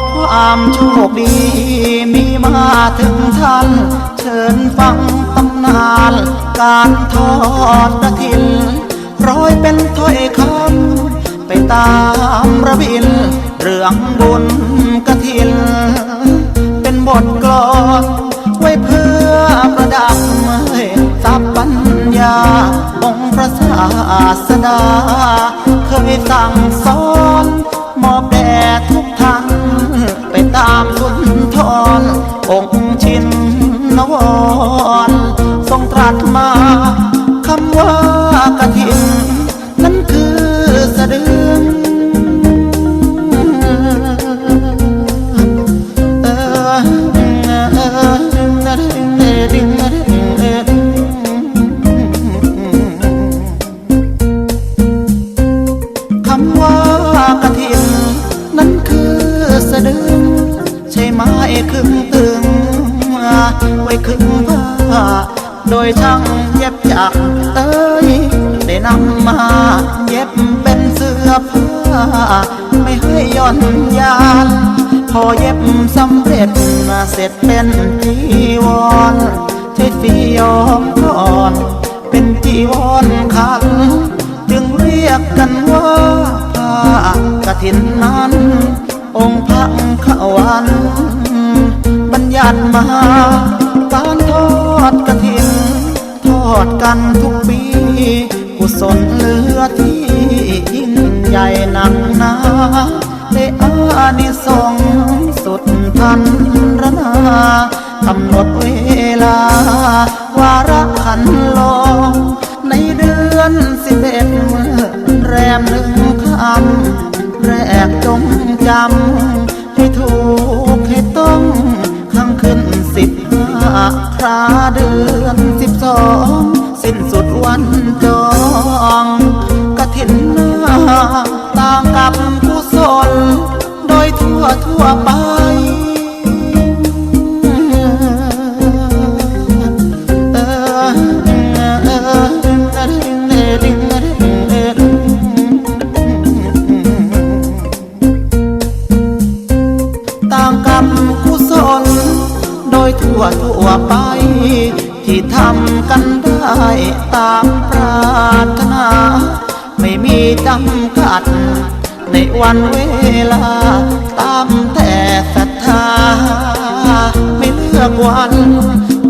ขความโชคดี มีมาถึงท่าน เชิญฟังตำนาน การทอดกระถินร้อยเป็นถ้อยคำไปตามระบิน เรื่องบุญกระถินเป็นบทกลอนไว้เพื่อประดับสับปัญญา องค์พระศาสดา เคยสั่งสอนมอบ นวรทรงตรัสมาคำว่ากฐินนั้นคือสะดึงคำว่ากระถิ่นนั้นคือสะดึงใช่ไหมครึ่งตึง ไว้คึงผ้า โดยช่างเย็บจากเอ้ย ได้นำมาเย็บเป็นเสื้อผ้า ไม่ให้ย่อนยาน พอเย็บสำเร็จเสร็จเป็นจีวรใช้ฝียอมก่อน เป็นจีวรขัน จึงเรียกกันว่าผ้ากฐินนั้น องค์พระขวัน บัญญัติมา การทอดกฐินทอดกันทุกปี กุศลเหลือที่ยิ่งใหญ่หนักหนาได้อานิสงส์สุดพันรนากำหนดเวลา วาระขันลงในเดือนสิบเอ็ดแรมหนึ่งคำแรกจงจำให้ถูก ห้าคราเดือนสิบสองสิ้นสุดวันจองกฐินนาต่างกับกุศลโดยทั่วทั่วไปต่างกรรมกุศล ยทั่วทั่วไป ที่ทำกันได้ตามปรารถนา ไม่มีจำกัด ในวันเวลา ตามแต่ศรัทธา ไม่เลือกวัน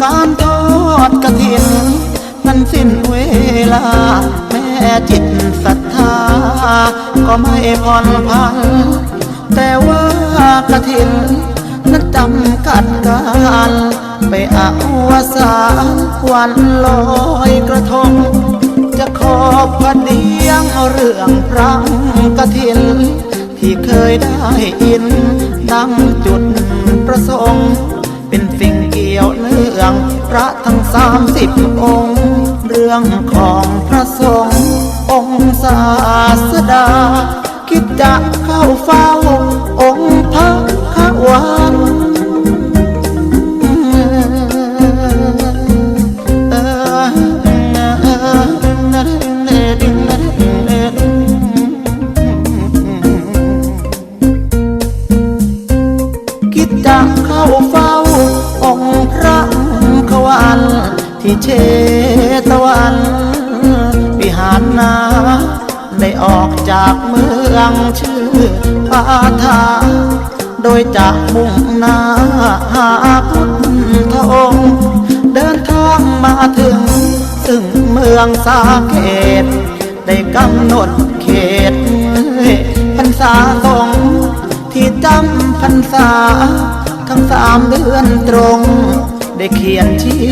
การทอดกระถินนั้นสิ้นเวลา แม่จิตศรัทธา ก็ไม่ผ่อนพันแต่ว่ากระถินนั้น จำกัดการไปอาวสานวันลอยกระทง จะขอพระเดียงเรื่องพระกฐิน ที่เคยได้ยินดังจุดประสงค์ เป็นสิ่งเกี่ยวเนื่อง พระทั้งสามสิบองค์ เรื่องของพระสงฆ์องค์ศาสดา คิดจะเข้าเฝ้า เข้าเฝ้า องค์พระขวันที่เชตวันวิหารนาได้ออกจากเมืองชื่อปาทา โดยจะมุ่งนาหาพุทธองค์ เดินทางมาถึงซึ่งเมืองสาเกต ได้กำหนดเขตพรรษาสงที่จำพรรษา ทั้งสามเดือนตรง ได้เขียนชี้